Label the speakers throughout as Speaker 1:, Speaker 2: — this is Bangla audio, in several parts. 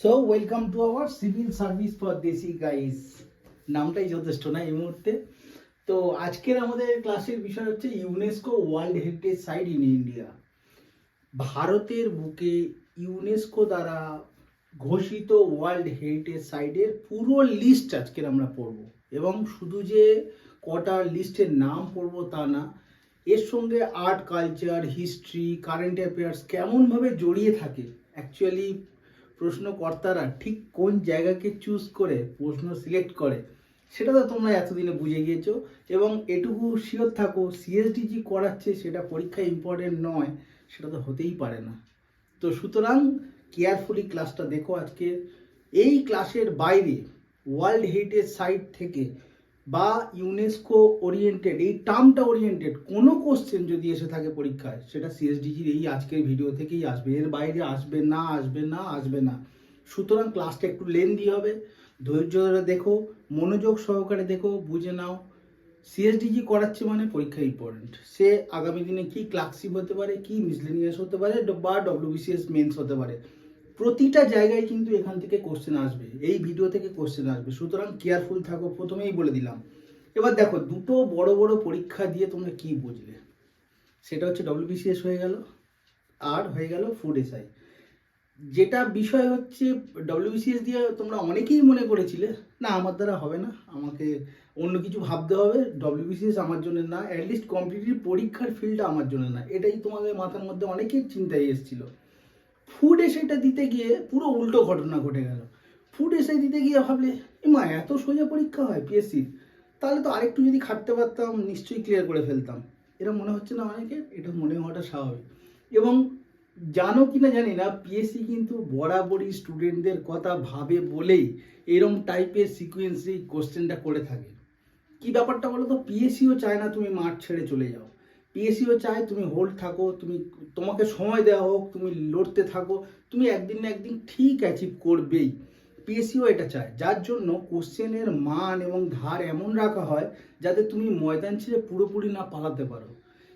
Speaker 1: So welcome to our civil service for desi guys নামটাই যথেষ্ট না এই মুহূর্তে। তো আজকের আমাদের ক্লাসের বিষয় হচ্ছে UNESCO world heritage site in India ভারতের বুকে ইউনেস্কো দ্বারা ঘোষিত ওয়ার্ল্ড হেরিটেজ সাইটের পুরো লিস্ট আজকের আমরা পড়ব। এবং শুধু যে কটা লিস্টের নাম পড়ব তা না, এর সঙ্গে art culture history current affairs কেমনভাবে জড়িয়ে থাকে অ্যাকচুয়ালি প্রশ্নকর্তারা ঠিক কোন জায়গাকে চুজ করে প্রশ্ন সিলেক্ট করে, সেটা তো তোমরা এতদিনে বুঝে গিয়েছো। এবং এটুকু শিওর থাকো সিএসডিজি করাচ্ছে সেটা পরীক্ষা ইম্পর্টেন্ট নয়, সেটা তো হতেই পারে না। তো সুতরাং কেয়ারফুলি ক্লাসটা দেখো আজকে। এই ক্লাসের বাইরে ওয়ার্ল্ড হেরিটেজ সাইট থেকে বা ইউনেস্কো ওরিয়েন্টেড এই টার্মটা ওরিয়েন্টেড কোনো কোশ্চেন যদি এসে থাকে পরীক্ষায়, সেটা সিএসডিজির এই আজকের ভিডিও থেকেই আসবে। এর বাইরে আসবে না আসবে না আসবে না। সুতরাং ক্লাসটা একটু লেন্দি হবে। ধৈর্য ধরে দেখো, মনোযোগ সহকারে দেখো, বুঝে নাও। সিএসডিজি করাচ্ছে মানে পরীক্ষা ইম্পর্টেন্ট সে আগামী দিনে কি ক্লার্কশিপ হতে পারে, কি মিসলেনিয়াস হতে পারে বা ডব্লিউবিসিএস মেন্স হতে পারে। প্রতিটা জায়গায় কিন্তু এখান থেকে কোশ্চেন আসবে, এই ভিডিও থেকে কোশ্চেন আসবে। সুতরাং কেয়ারফুল থাকো, প্রথমেই বলে দিলাম। এবার দেখো, দুটো বড় বড় পরীক্ষা দিয়ে তোমরা কি বুঝলে? সেটা হচ্ছে ডব্লিউবিসিএস হয়ে গেল আর হয়ে গেল ফুড এসআই যেটা বিষয় হচ্ছে ডব্লিউবিসিএস দিয়ে তোমরা অনেকেই মনে করেছিলে, না, আমার দ্বারা হবে না, আমাকে অন্য কিছু ভাবতে হবে। ডব্লিউবিসিএস আমার জন্য না অ্যাটলিস্ট কম্পিটিটিভ পরীক্ষার ফিল্ডটা আমার জন্য না। এটাই তোমাদের মাথার মধ্যে অনেকের চিন্তায় এসেছিল। ফুড এসেটা দিতে গিয়ে পুরো উল্টো ঘটনা ঘটে গেল। ফুড এসে দিতে গিয়ে ভাবলে মা, এত সোজা পরীক্ষা হয় পিএসসির তাহলে তো আরেকটু যদি খাটতে পারতাম, নিশ্চয়ই ক্লিয়ার করে ফেলতাম। এটা মনে হচ্ছে না অনেকে, এটা মনে হওয়াটা স্বাভাবিক। এবং জানো কি না জানি না পিএসসি কিন্তু বরাবরই স্টুডেন্টদের কথা ভাবে বলেই এরম টাইপের সিকুয়েন্সে কোশ্চেনটা করে থাকে। কি ব্যাপারটা বলো তো পিএসসিও চায় না তুমি মাঠ ছেড়ে চলে যাও। পিএসসিও চায় তুমি হোল্ড থাকো, তুমি তোমাকে সময় দেওয়া হোক, তুমি লড়তে থাকো, তুমি একদিন না একদিন ঠিক অ্যাচিভ করবেই। পিএসসিও এটা চায়, যার জন্য কোশ্চেনের মান এবং ধার এমন রাখা হয়, যাতে তুমি ময়দান ছেড়ে পুরোপুরি না পালাতে পারো।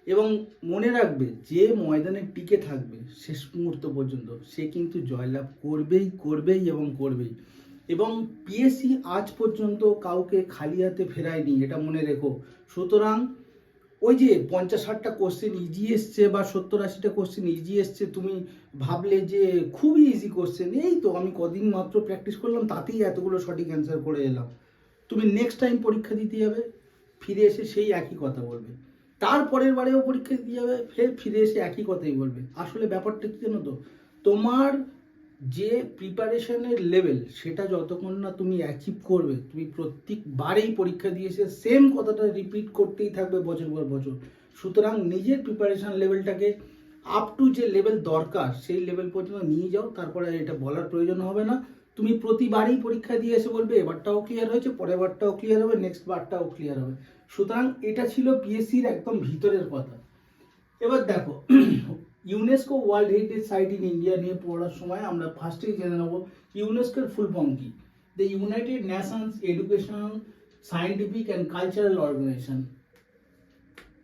Speaker 1: এবং মনে রাখবে, যে ময়দানে টিকে থাকবে শেষ মুহূর্ত পর্যন্ত, সে কিন্তু জয়লাভ করবেই করবেই এবং করবেই। এবং পিএসসি আজ পর্যন্ত কাউকে খালি হাতে ফেরায়নি, এটা মনে রেখো। সুতরাং ওই যে পঞ্চাশ ষাটটা কোশ্চেন ইজি এসছে বা সত্তর আশিটা কোশ্চেন ইজি এসছে, তুমি ভাবলে যে খুবই ইজি কোশ্চেন এই তো আমি কদিন মাত্র প্র্যাকটিস করলাম, তাতেই এতগুলো সঠিক অ্যান্সার করে এলাম। তুমি নেক্সট টাইম পরীক্ষা দিতে যাবে, ফিরে এসে সেই একই কথা বলবে। তারপরের বারেও পরীক্ষা দিতে যাবে, ফের ফিরে এসে একই কথাই বলবে। আসলে ব্যাপারটা কি জানো তো? তোমার যে প্রিপারেশনের লেভেল সেটা যতক্ষণ না তুমি অ্যাচিভ করবে, তুমি প্রত্যেকবারেই পরীক্ষা দিয়ে এসে সেম কথাটা রিপিট করতেই থাকবে বছর পর বছর। সুতরাং নিজের প্রিপারেশন লেভেলটাকে আপ টু যে লেভেল দরকার, সেই লেভেল পর্যন্ত নিয়ে যাও, তারপরে এটা বলার প্রয়োজন হবে না। তুমি প্রতিবারই পরীক্ষা দিয়ে এসে বলবে, এবারটাও ক্লিয়ার হয়েছে পরের বারটাও ক্লিয়ার হবে নেক্সট বারটাও ক্লিয়ার হবে। সুতরাং এটা ছিল পিএসসির একদম ভিতরের কথা। এবার দেখো UNESCO world heritage site in India নিয়ে পড়ার সময় আমরা ফার্স্টেই জেনে নেব ইউনেস্কোর ফুল ফর্ম কি? The United Nations Educational Scientific and Cultural Organization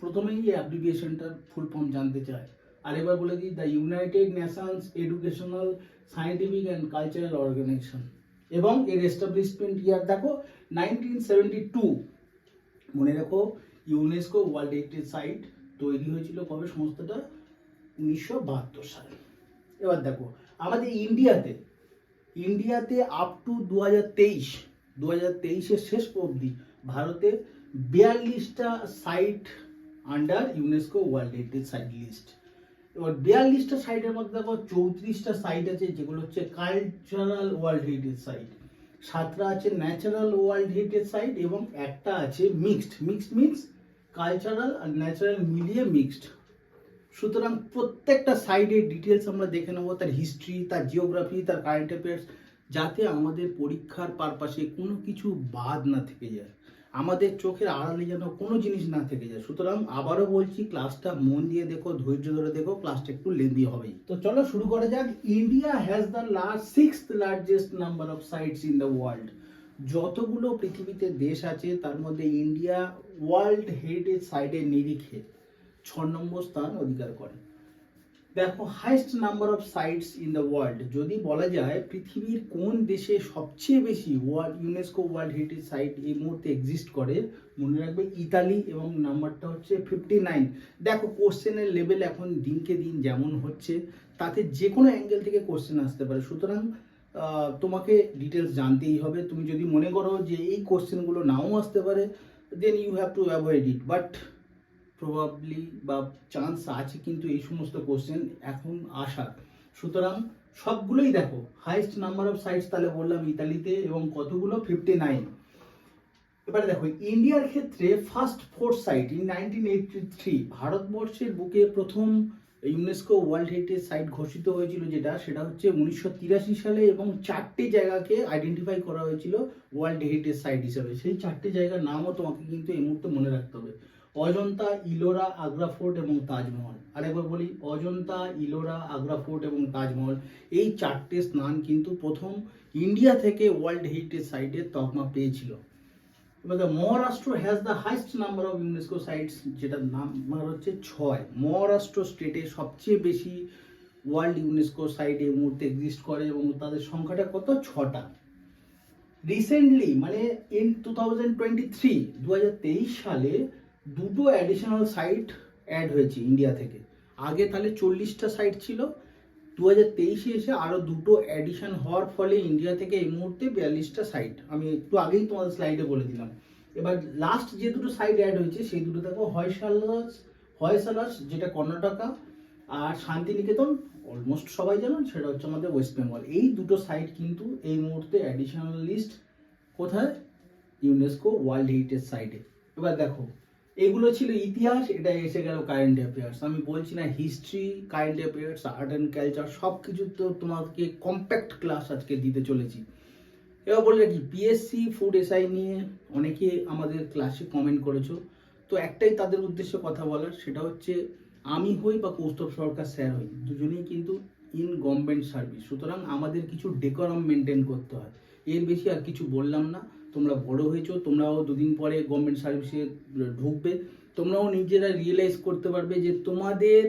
Speaker 1: প্রথমেই এই অ্যাপ্লিকেশনটার ফুল ফর্ম জানতে চায় আর এবার বলে দিই the United Nations Educational Scientific and Cultural Organization এবং এর এস্টাবলিশমেন্ট ইয়ার দেখো নাইনটিন সেভেন্টি টু মনে রাখো ইউনেস্কো ওয়ার্ল্ড হেরিটেজ সাইট তৈরি হয়েছিল কবে? সংস্থাটা উনিশশো সালে। এবার দেখো, আমাদের ইন্ডিয়াতে ইন্ডিয়াতে আপ টু দু হাজার তেইশ দু হাজার তেইশের শেষ অবধি ভারতে বিয়াল্লিশটা site under UNESCO world heritage site list এবার বিয়াল্লিশটা সাইটের মধ্যে দেখো, চৌত্রিশটা সাইট আছে, যেগুলো হচ্ছে কালচারাল ওয়ার্ল্ড হেরিটেজ সাইট সাতটা আছে ন্যাচারাল ওয়ার্ল্ড হেরিটেজ সাইট এবং একটা আছে মিক্সড মিক্সড মিক্স কালচারাল আর ন্যাচারাল মিলিয়ে মিক্সড সুতরাং প্রত্যেকটা সাইডের ডিটেলস আমরা দেখে নেব, তার হিস্ট্রি তার জিওগ্রাফি তার কারেন্ট অ্যাফেয়ার্স যাতে আমাদের পরীক্ষার পারপাসে কোনো কিছু বাদ না থেকে যায়। আমাদের চোখের আড়ালে যেন কোনো জিনিস না থেকে যায়। সুতরাং আবারও বলছি ক্লাসটা মন দিয়ে দেখো, ধৈর্য ধরে দেখো ক্লাসটা একটু লেন্দি হবেই। তো চলো শুরু করা যাক। India has the large six largest number of sites in the world যতগুলো পৃথিবীতে দেশ আছে, তার মধ্যে ইন্ডিয়া ওয়ার্ল্ড হেরিটেজ সাইটের নিরিখে। ছ নম্বর স্থান অধিকার করে। দেখো highest number of sites in the world যদি বলা যায়, পৃথিবীর কোন দেশে সবচেয়ে বেশি world UNESCO world heritage site এই মুহূর্তে এক্সিস্ট করে, মনে রাখবে ইতালি এবং নাম্বারটা হচ্ছে ফিফটি নাইন দেখো, কোশ্চেনের লেভেল এখন দিনকে দিন যেমন হচ্ছে, তাতে যে কোনো অ্যাঙ্গেল থেকে কোশ্চেন আসতে পারে। সুতরাং তোমাকে ডিটেলস জানতেই হবে। তুমি যদি মনে করো যে এই কোশ্চেনগুলো নাও আসতে পারে then you have to avoid it but probably বা চান্স আছে কিন্তু এই সমস্ত কোশ্চেন এখন আসার। সুতরাং সবগুলোই দেখো হাইস্ট নাম্বার অফ সাইটস তাহলে বললাম ইতালিতে এবং কতগুলো? ফিফটি নাইন এবারে দেখো, ইন্ডিয়ার ক্ষেত্রে first four site in nineteen eighty three ভারতবর্ষের বুকে প্রথম ইউনেস্কো ওয়ার্ল্ড হেরিটেজ সাইট ঘোষিত হয়েছিল যেটা, সেটা হচ্ছে উনিশশো তিরাশি সালে এবং চারটে জায়গাকে আইডেন্টিফাই করা হয়েছিল ওয়ার্ল্ড হেরিটেজ সাইট হিসাবে। সেই চারটে জায়গার নামও তোমাকে কিন্তু এই মুহূর্তে মনে রাখতে হবে। অজন্তা, ইলোরা, আগ্রা ফোর্ট এবং তাজমহল। আরেকবার বলি, অজন্তা, ইলোরা, আগ্রা ফোর্ট এবং তাজমহল, এই চারটে স্নান কিন্তু প্রথম ইন্ডিয়া থেকে ওয়ার্ল্ড হেরিটেজ সাইটের তকমা পেয়েছিল। এবার Maharashtra has the highest number of UNESCO sites যেটার নাম্বার হচ্ছে ছয়। মহারাষ্ট্র স্টেটে সবচেয়ে বেশি ওয়ার্ল্ড ইউনেস্কো সাইট এই মুহূর্তে এক্সিস্ট করে এবং তাদের সংখ্যাটা কত? ছটা। রিসেন্টলি মানে in two thousand twenty three দু হাজার তেইশ সালে দুটো অ্যাডিশনাল সাইট অ্যাড হয়েছে ইন্ডিয়া থেকে। আগে তাহলে চল্লিশটা সাইট ছিল। দু হাজার তেইশে এসে আরও দুটো অ্যাডিশন হওয়ার ফলে ইন্ডিয়া থেকে এই মুহূর্তে বিয়াল্লিশটা সাইট আমি একটু আগেই তোমাদের স্লাইডে বলে দিলাম। এবার লাস্ট যে দুটো সাইট অ্যাড হয়েছে, সেই দুটো দেখো হয়সালাস হয়সালাস যেটা কর্ণাটকা আর শান্তিনিকেতন অলমোস্ট সবাই জানেন সেটা হচ্ছে আমাদের ওয়েস্ট বেঙ্গল এই দুটো সাইট কিন্তু এই মুহূর্তে অ্যাডিশনাল লিস্ট কোথায়? ইউনেস্কো ওয়ার্ল্ড হেরিটেজ সাইটে এবার দেখো এগুলো ছিল ইতিহাস, এটা এসে গেল কারেন্ট অ্যাফেয়ার্স আমি বলছি না history current affairs art and culture সব কিছু তো তোমাকে কম্প্যাক্ট ক্লাস আজকে দিতে চলেছি। এবার বললে কি পিএসসি ফুড এসআই নিয়ে অনেকে আমাদের ক্লাসে কমেন্ট করেছ। তো একটাই তাদের উদ্দেশ্যে কথা বলার, সেটা হচ্ছে আমি হই বা কৌস্তব সরকার স্যার হই, দুজনেই কিন্তু ইন গভর্নমেন্ট সার্ভিস সুতরাং আমাদের কিছু ডেকোরাম মেনটেন করতে হয়। এর বেশি আর কিছু বললাম না। তোমরা বড় হয়েছো, তোমরাও দুদিন পরে গভর্নমেন্ট সার্ভিসে ঢুকবে, তোমরাও নিজেরা রিয়েলাইজ করতে পারবে যে তোমাদের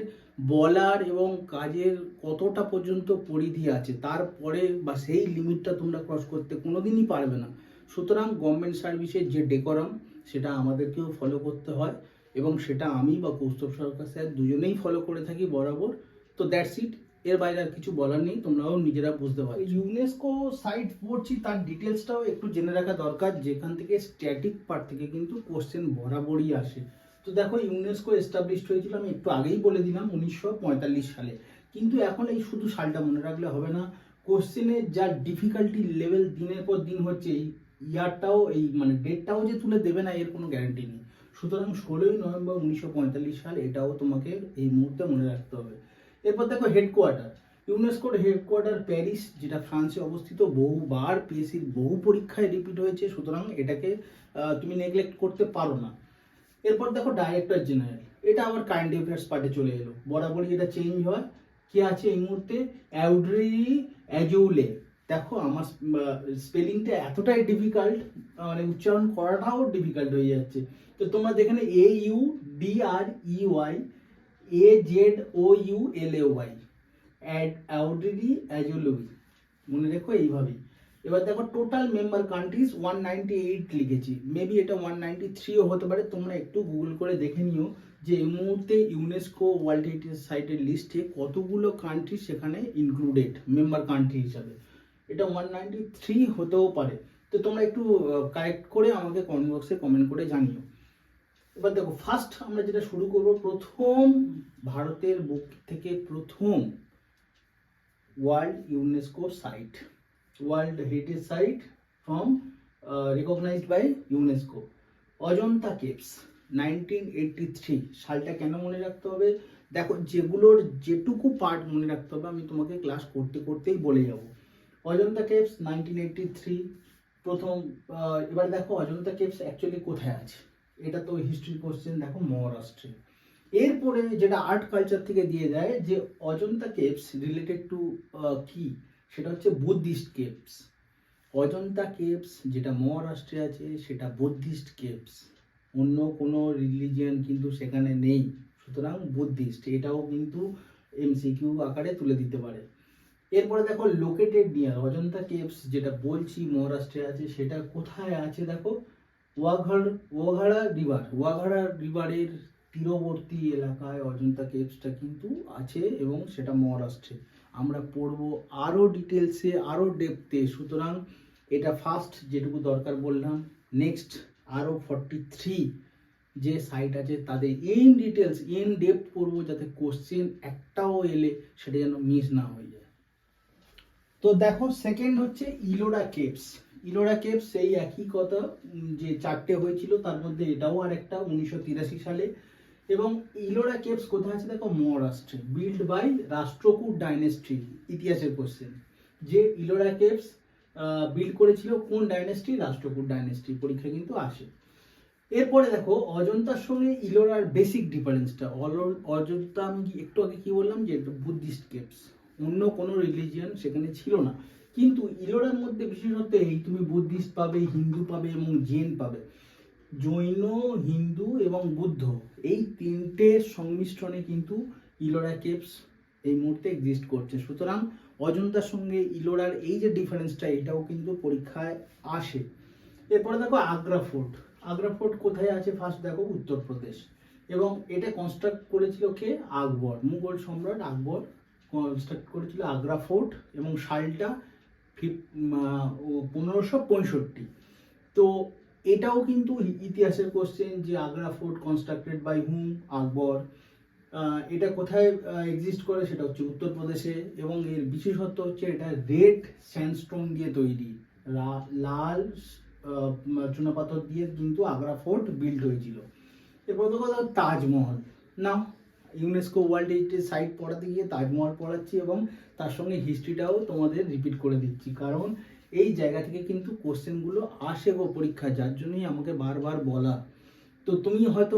Speaker 1: বলার এবং কাজের কতটা পর্যন্ত পরিধি আছে, তারপরে বা সেই লিমিটটা তোমরা ক্রস করতে কোনো দিনই পারবে না। সুতরাং গভর্নমেন্ট সার্ভিসের যে ডেকোরাম সেটা আমাদেরকেও ফলো করতে হয় এবং সেটা আমি বা কৌস্তব সরকার স্যার দুজনেই ফলো করে থাকি বরাবর। তো দ্যাটস ইট এর বাইরে আর কিছু বলার নেই, তোমরাও নিজেরা বুঝতে পারো ইউনেস্কো সাইট পড়ছি, তার ডিটেলসটাও একটু জেনে রাখা দরকার, যেখান থেকে স্ট্যাটিক পার্ট থেকে কিন্তু কোশ্চেন বরাবরই আসে। তো দেখো ইউনেস্কো এস্টাবলিশড হয়েছিল, আমি একটু আগেই বলে দিলাম, উনিশশো পঁয়তাল্লিশ সালে। কিন্তু এখন এই শুধু সালটা মনে রাখলে হবে না কোশ্চেনের যা ডিফিকাল্টি লেভেল দিনের পর দিন হচ্ছে, এই ইয়ারটাও এই মানে ডেটটাও যে তুলে দেবে না, এর কোনো গ্যারান্টি নেই। সুতরাং ষোলোই নভেম্বর উনিশশো পঁয়তাল্লিশ সাল, এটাও তোমাকে এই মুহূর্তে মনে রাখতে হবে। এরপর দেখো হেডকোয়ার্টার ইউনেস্কোর হেডকোয়ার্টার প্যারিস যেটা ফ্রান্সে অবস্থিত, বহুবার পিএসসির বহু পরীক্ষায় রিপিট হয়েছে, সুতরাং এটাকে তুমি নেগলেক্ট করতে পারো না। এরপর দেখো ডাইরেক্টর জেনারেল এটা আবার কারেন্ট অ্যাফেয়ার্স পার্টে চলে এলো। বরাবরই এটা চেঞ্জ হয়। কে আছে এই মুহূর্তে? অ্যাউড্রি অ্যাজৌলে দেখো, আমার স্পেলিংটা এতটাই ডিফিকাল্ট মানে উচ্চারণ করাটাও ডিফিকাল্ট হয়ে যাচ্ছে। তো তোমরা যেখানে A U D R E Y A Z O U L A Y add Audrey Azoulay মনে রেখো এইভাবেই এবার দেখো total member countries one ninety eight লিখেছি। মেবি এটা ওয়ান নাইনটি থ্রিও হতে পারে। তোমরা একটু গুগল করে দেখে নিও যে এই মুহূর্তে ইউনেস্কো ওয়ার্ল্ড হেরিটেজ সাইটের লিস্টে কতগুলো কান্ট্রি সেখানে ইনক্লুডেড মেম্বার কান্ট্রি হিসাবে। এটা ওয়ান নাইনটি থ্রি হতেও পারে। তো তোমরা একটু কারেক্ট করে আমাকে কমেন্ট বক্সে কমেন্ট করে জানিও। এবার দেখো ফার্স্ট আমরা যেটা শুরু করব, প্রথম ভারতের বুক থেকে প্রথম world UNESCO site world heritage site from recognized by UNESCO Ajanta caves nineteen eighty three সালটা কেন মনে রাখতে হবে? দেখো, যেগুলোর যেটুকু পার্ট মনে রাখতে হবে, আমি তোমাকে ক্লাস করতে করতেই বলে যাব। Ajanta caves nineteen eighty three প্রথম এবার দেখো অজন্তা কেপস অ্যাকচুয়ালি কোথায় আছে? এটা তো হিস্ট্রি কোশ্চেন দেখো মহারাষ্ট্রে। এরপরে যেটা আর্ট কালচার থেকে দিয়ে দেয় যে অজন্তা কেপস রিলেটেড টু কি? সেটা হচ্ছে বুদ্ধিস্ট কেপস অজন্তা কেপস যেটা মহারাষ্ট্রে আছে, সেটা বুদ্ধিস্ট কেপস অন্য কোনো রিলিজিয়ান কিন্তু সেখানে নেই। সুতরাং বুদ্ধিস্ট এটাও কিন্তু এমসিকিউ আকারে তুলে দিতে পারে। এরপরে দেখো লোকেটেড নিয়ার অজন্তা কেভস যেটা বলছি মহারাষ্ট্রে আছে, সেটা কোথায় আছে দেখো? ওয়াঘাড় রিভার ওয়াঘাড়া রিভারের তীরবর্তী এলাকায় অজন্তা কেভসটা কিন্তু আছে এবং সেটা মহারাষ্ট্রে। আমরা পড়ব আরও ডিটেলসে আরও ডেপথে সুতরাং এটা ফার্স্ট যেটুকু দরকার বললাম নেক্সট আরও ফর্টি থ্রি যে সাইট আছে তাদের ইন ডিটেলস ইন ডেপথ পড়ব যাতে কোশ্চেন একটাও এলে সেটা যেন মিস না হয়ে যায়। তো দেখো সেকেন্ড হচ্ছে ইলোরা কেভস ইলোরা কেভস সেই একই কথা যে চারটে হয়েছিল, তার মধ্যে এটাও আর একটা উনিশশো তিরাশি সালে। এবং ইলোরা কেভস কোথায় আছে? দেখো, মহারাষ্ট্রে। বিল্ড বাই রাষ্ট্রকূট ডাইনেস্টি ইতিহাসের কোশ্চেন যে ইলোরা কেভস বিল্ড করেছিল কোন ডাইনেস্টি রাষ্ট্রকূট ডাইনেস্টি পরীক্ষা কিন্তু আসে। এরপরে দেখো, অজন্তার সঙ্গে ইলোরার বেসিক ডিফারেন্সটা অজন্তা আমি একটু আগে কি বললাম যে বুদ্ধিস্ট কেভস অন্য কোনো রিলিজিয়ান সেখানে ছিল না। কিন্তু ইলোরার মধ্যে বিশেষত এই, তুমি বুদ্ধিস্ট পাবে, হিন্দু পাবে এবং জৈন পাবে। জৈন, হিন্দু এবং বুদ্ধ, এই তিনটে সংমিশ্রণে কিন্তু ইলোরা কেপস এই মুহূর্তে এক্সিস্ট করছে। সুতরাং অজন্তার সঙ্গে ইলোরার এই যে ডিফারেন্সটা এটাও কিন্তু পরীক্ষায় আসে। এরপরে দেখো আগ্রা ফোর্ট। আগ্রা ফোর্ট কোথায় আছে? ফার্স্ট দেখো উত্তরপ্রদেশ এবং এটা কনস্ট্রাক্ট করেছিল কে? আকবর। মুঘল সম্রাট আকবর কনস্ট্রাক্ট করেছিল আগ্রা ফোর্ট এবং সালটা পনেরোশো পঁয়ষট্টি। তো এটাও কিন্তু ইতিহাসের কোশ্চেন যে Agra fort constructed by hmm Akbar. এটা কোথায় এক্সিস্ট করে? সেটা হচ্ছে উত্তরপ্রদেশে এবং এর বিশেষত্ব হচ্ছে এটা রেড স্যান্ডস্টোন দিয়ে তৈরি। লাল চুনাপাথর দিয়ে কিন্তু আগ্রা ফোর্ট বিল্ড হয়েছিল। এরপর তো কথা তাজমহল। না ইউনেস্কো ওয়ার্ল্ড হেরিটেজ সাইট পড়াতে গিয়ে তাজমহল পড়াচ্ছি এবং তার সঙ্গে হিস্ট্রিটাও তোমাদের রিপিট করে দিচ্ছি। কারণ এই জায়গা থেকে কিন্তু কোশ্চেনগুলো আসে গো পরীক্ষা যার জন্যই আমাকে বারবার বলা। তো তুমি হয়তো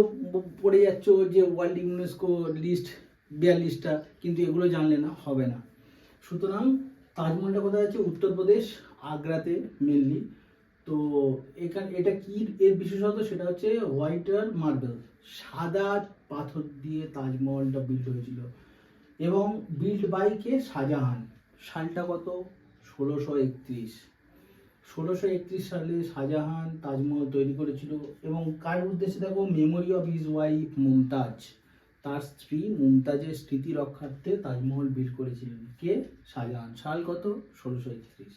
Speaker 1: পড়ে যাচ্ছ যে ওয়ার্ল্ড ইউনেস্কো লিস্ট বিয়াল্লিশটা কিন্তু এগুলো জানলে না, হবে না। সুতরাং তাজমহলটা কোথায় আছে? উত্তরপ্রদেশ আগ্রাতে মেনলি তো এখানে, এটা কি এর বিশেষত সেটা হচ্ছে হোয়াইটার মার্বেল সাদা পাথর দিয়ে তাজমহলটা বিল্ড হয়েছিল। এবং বিল্ড বাই কে? শাহজাহান। সালটা কত? ষোলোশো একত্রিশ। ষোলোশো একত্রিশ সালে শাহজাহান তাজমহল তৈরি করেছিল এবং কার উদ্দেশ্যে? দেখো memory of his wife Mumtaz তার স্ত্রী মুমতাজের স্মৃতি রক্ষার্থে তাজমহল বিল্ড করেছিলেন। কে? শাহজাহান। সাল কত? ষোলোশো একত্রিশ।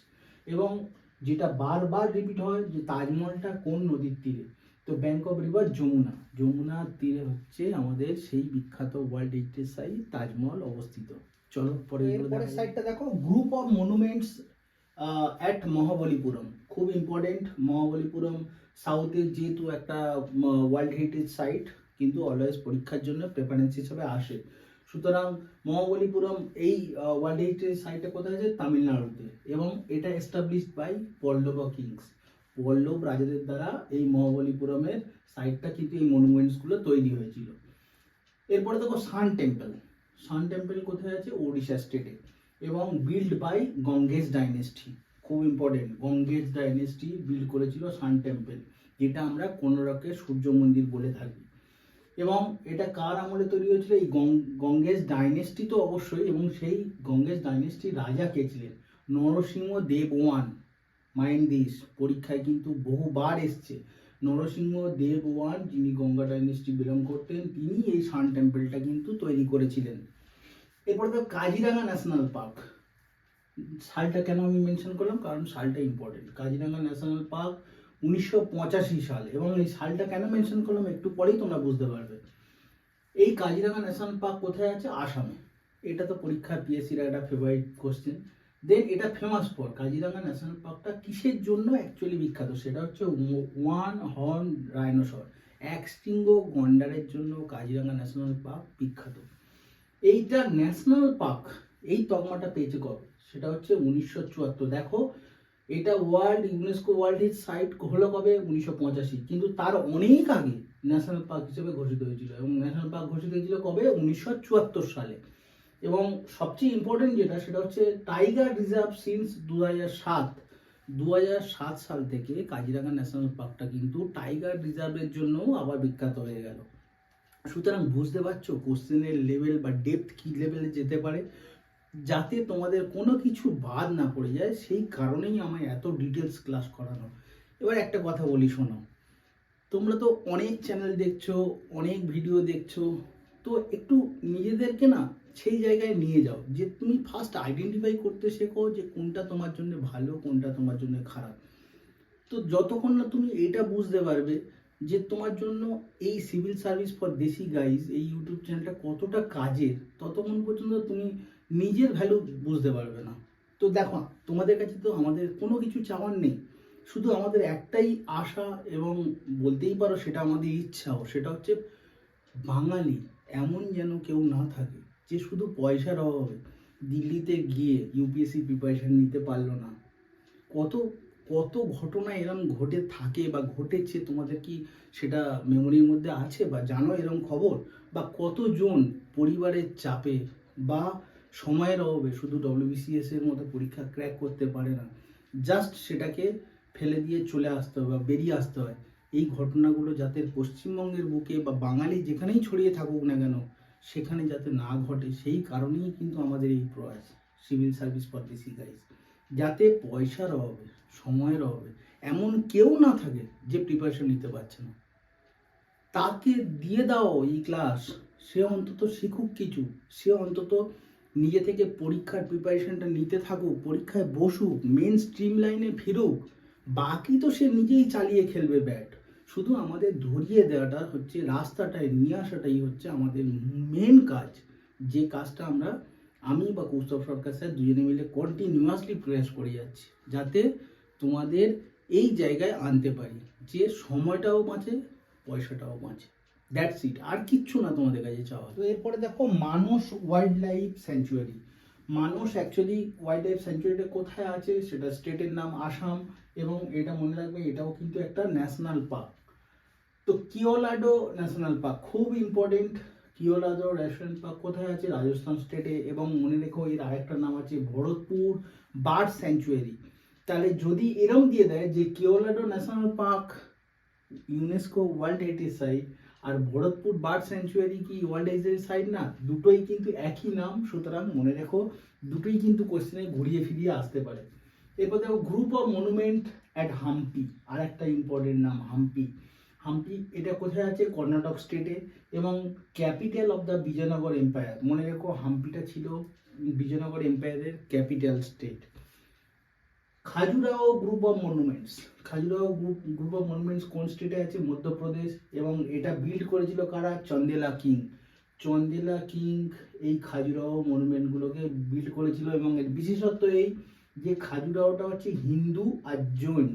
Speaker 1: এবং যেটা বারবার রিপিট হয় যে তাজমহলটা কোন নদীর তীরে? তো ব্যাংক অফ রিভার যমুনা। যমুনার তীরে হচ্ছে আমাদের সেই বিখ্যাত ওয়ার্ল্ড হেরিটেজ সাইট তাজমহল অবস্থিত। চলো পরে পরের সাইডটা দেখো। Group of monuments at Mahabalipuram খুব ইম্পর্টেন্ট মহাবলীপুরম সাউথের যেহেতু একটা ওয়ার্ল্ড হেরিটেজ সাইট কিন্তু অলওয়েজ পরীক্ষার জন্য প্রেফারেন্স হিসেবে আসে। সুতরাং মহাবলীপুরম এই ওয়ার্ল্ড হেরিটেজ সাইটটা কোথায় আছে? তামিলনাড়ুতে। এবং এটা established by Pallava kings Pallava রাজাদের দ্বারা এই মহাবলীপুরমের সাইডটা কিন্তু এই মনুমেন্টসগুলো তৈরি হয়েছিল। এরপরে দেখো সান টেম্পল। সান টেম্পল কোথায় আছে? ওড়িশা স্টেটে এবং বিল্ড বাই গঙ্গেজ ডাইনেস্টি খুব ইম্পর্টেন্ট গঙ্গেজ ডাইনেস্টি বিল্ড করেছিল সান টেম্পল, যেটা আমরা কোনরকের সূর্য মন্দির বলে থাকি। এবং এটা কার আমলে তৈরি হয়েছিল? এই গং- গঙ্গেজ ডাইনেস্টি তো অবশ্যই, এবং সেই গঙ্গেজ ডাইনেস্টির রাজা কে ছিলেন? Narasimha Dev one. Mind this. পরীক্ষায় কিন্তু বহুবার এসছে। নরসিংহ দেব ওয়ান যিনি গঙ্গা ডাইনেস্টি বিলং করতেন, তিনি এই সান টেম্পলটা কিন্তু তৈরি করেছিলেন। এরপর তো কাজিরাঙ্গা ন্যাশনাল পার্ক সালটা কেন আমি মেনশন করলাম? কারণ সালটা ইম্পর্টেন্ট কাজিরাঙ্গা ন্যাশনাল পার্ক উনিশশো পঁচাশি সাল। এবং এই সালটা কেন মেনশন করলাম? একটু পরেই তোমরা বুঝতে পারবে। এই কাজিরাঙ্গা ন্যাশনাল পার্ক কোথায় আছে? আসামে। এটা তো পরীক্ষার পিএসসির একটা ফেভারিট কোশ্চেন দেন এটা ফেমাস ফর কাজিরাঙ্গা ন্যাশনাল পার্কটা কিসের জন্য অ্যাকচুয়ালি বিখ্যাত? সেটা হচ্ছে ওয়ান হর্ন রাইনোসর। এক্সটিঙ্গ গন্ডারের জন্য কাজিরাঙ্গা ন্যাশনাল পার্ক বিখ্যাত। এইটা ন্যাশনাল পার্ক এই তকমাটা পেয়েছে কবে সেটা হচ্ছে উনিশশো চুয়াত্তর। দেখো, এটা world UNESCO world his site হলো কবে? উনিশশো পঁচাশি। কিন্তু তার অনেক আগে ন্যাশনাল পার্ক হিসেবে ঘোষিত হয়েছিল। এবং ন্যাশনাল পার্ক ঘোষিত হয়েছিল কবে? উনিশশো চুয়াত্তর সালে। এবং সবচেয়ে ইম্পর্টেন্ট যেটা, সেটা হচ্ছে টাইগার রিজার্ভ সিন্স দু হাজার সাত দু সাত সাল থেকে কাজিরাঙ্গা ন্যাশনাল পার্কটা কিন্তু টাইগার রিজার্ভের জন্যও আবার বিখ্যাত হয়ে গেল। সুতরাং বুঝতে পারছ কোশ্চেনের লেভেল বা ডেপথ কি লেভেলে যেতে পারে? যাতে তোমাদের কোনো কিছু বাদ না পড়ে যায়, সেই কারণেই আমায় এত ডিটেলস ক্লাস করানো। এবার একটা কথা বলি, শোনো। তোমরা তো অনেক চ্যানেল দেখছ, অনেক ভিডিও দেখছ, তো একটু নিজেদেরকে না সেই জায়গায় নিয়ে যাও। যে তুমি ফার্স্ট আইডেন্টিফাই করতে শেখো যে কোনটা তোমার জন্য ভালো, কোনটা তোমার জন্য খারাপ। তো যতক্ষণ না তুমি এটা বুঝতে পারবে যে তোমার জন্য এই civil service for desi guys এই ইউটিউব চ্যানেলটা কতটা কাজের, ততক্ষণ পর্যন্ত তুমি নিজের ভ্যালু বুঝতে পারবে না। তো দেখো, তোমাদের কাছে তো আমাদের কোনো কিছু চাওয়ার নেই। শুধু আমাদের একটাই আশা এবং বলতেই পারো সেটা আমাদের ইচ্ছাও সেটা হচ্ছে বাঙালি এমন যেন কেউ না থাকে। যে শুধু পয়সার অভাবে দিল্লিতে গিয়ে ইউপিএসসি প্রিপারেশন নিতে পারল না, কত কত ঘটনা এরম ঘটে থাকে বা ঘটেছে তোমাদের কি সেটা মেমোরির মধ্যে আছে বা জানো এরম খবর? বা কতজন পরিবারের চাপে বা সময়ের অভাবে শুধু ডব্লিউবিসিএস এর মতো পরীক্ষা ক্র্যাক করতে পারে না জাস্ট সেটাকে ফেলে দিয়ে চলে আসতে হয় বা বেরিয়ে আসতে হয়? এই ঘটনাগুলো যাতে পশ্চিমবঙ্গের বুকে বা বাঙালি যেখানেই ছড়িয়ে থাকুক না কেন সেখানে যাতে না ঘটে, সেই কারণেই কিন্তু আমাদের এই প্রয়াস সিভিল সার্ভিস ফর গাইজ যাতে পয়সার অভাবে, সময়ের অভাবে এমন কেউ না থাকে যে প্রিপারেশন নিতে পারছে না। তাকে দিয়ে দাও এই ক্লাস সে অন্তত শিখুক কিছু। সে অন্তত নিজে থেকে পরীক্ষার প্রিপারেশনটা নিতে থাকুক, পরীক্ষায় বসুক মেন স্ট্রিম লাইনে ফিরুক। বাকি তো সে নিজেই চালিয়ে খেলবে ব্যাট শুধু আমাদের ধরিয়ে দেওয়াটা হচ্ছে, রাস্তাটায় নিয়ে আসাটাই হচ্ছে আমাদের মেন কাজ। যে কাজটা আমরা, আমি বা কৌস্তব সরকার স্যার দুজনে মিলে কন্টিনিউয়াসলি প্রয়াস করে যাচ্ছি, যাতে তোমাদের এই জায়গায় আনতে পারি। যে সময়টাও বাঁচে, পয়সাটাও বাঁচে। দ্যাটস ইট আর কিচ্ছু না তোমাদের কাছে চাওয়া। তো এরপরে দেখো, Manas wildlife sanctuary Manas actually wildlife স্যাঞ্চুয়ারিটা কোথায় আছে? সেটা স্টেটের নাম আসাম, এবং এটা মনে রাখবে, এটাও কিন্তু একটা ন্যাশনাল পার্ক তো কিওলাডো ন্যাশনাল পার্ক খুব ইম্পর্টেন্ট কিওলাডো ন্যাশনাল পার্ক কোথায় আছে? রাজস্থান স্টেটে এবং মনে রেখো, এর আরেকটা নাম আছে ভরতপুর বার্ড স্যাঞ্চুয়ারি তাহলে যদি এরম দিয়ে দেয় যে Keoladeo national park UNESCO world heritage site আর ভরতপুর বার্ড স্যাঞ্চুয়ারি কি ওয়ার্ল্ড হেরিটেজ সাইট না? দুটোই কিন্তু একই নাম। সুতরাং মনে রেখো, দুটোই কিন্তু কোশ্চেনে ঘুরিয়ে ফিরিয়ে আসতে পারে। এরপর দেখো group of monument at Hampi আর একটা ইম্পর্টেন্ট নাম হাম্পি হাম্পি, এটা কোথায় আছে? কর্ণাটক স্টেটে এবং capital of the Vijayanagara empire মনে রেখো, হাম্পিটা ছিল Vijayanagara এম্পায়ারের capital state Khajuraho group of monuments Khajuraho group group of monuments কোন স্টেটে আছে? মধ্যপ্রদেশ। এবং এটা বিল্ড করেছিল কারা? চন্দেলা কিং। চন্দেলা কিং এই খাজুরাও মনুমেন্টগুলোকে বিল্ড করেছিল। এবং এর বিশেষত্ব এই যে, খাজুরাওটা হচ্ছে হিন্দু আর জৈন।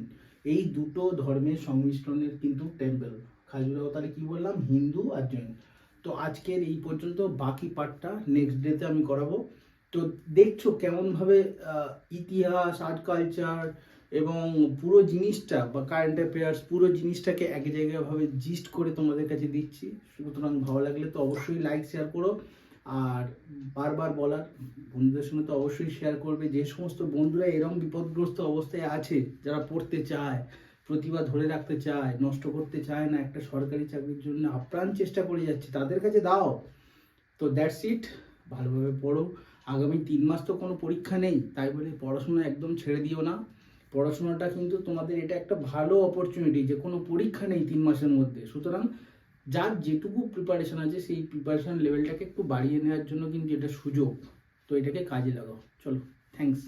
Speaker 1: এই দুটো ধর্মের সংমিশ্রণের কিন্তু টেম্পল খাজুরাও তাহলে কি বললাম? হিন্দু আর জৈন। তো আজকের এই পর্যন্ত, বাকি পার্টটা নেক্সট ডেতে আমি করাবো। তো দেখছ কেমনভাবে ইতিহাস আর্ট কালচার এবং পুরো জিনিসটা বা কারেন্ট অ্যাফেয়ার্স পুরো জিনিসটাকে এক জায়গায় ভাবে জিস্ট করে তোমাদের কাছে দিচ্ছি। সুতরাং ভালো লাগলে তো অবশ্যই লাইক শেয়ার করো। আর বারবার বলার, বন্ধুদের সঙ্গে তো অবশ্যই শেয়ার করবে। যে সমস্ত বন্ধুরা এরম বিপদগ্রস্ত অবস্থায় আছে, যারা পড়তে চায়, প্রতিভা ধরে রাখতে চায়, নষ্ট করতে চায় না, একটা সরকারি চাকরির জন্য আপ্রাণ চেষ্টা করে যাচ্ছে, তাদের কাছে দাও। তো দ্যাটস ইট ভালোভাবে পড়ো। আগামী তিন মাস তো কোনো পরীক্ষা নেই, তাই বলে পড়াশোনা একদম ছেড়ে দিও না। পড়াশোনাটা কিন্তু তোমাদের এটা একটা ভালো অপরচুনিটি যে কোনো পরীক্ষা নেই তিন মাসের মধ্যে। সুতরাং যার যেটুকু প্রিপারেশন আছে, সেই প্রিপারেশন লেভেলটাকে একটু বাড়িয়ে নেওয়ার জন্য কিন্তু এটা সুযোগ। তো এটাকে কাজে লাগাও। চলো থ্যাঙ্কস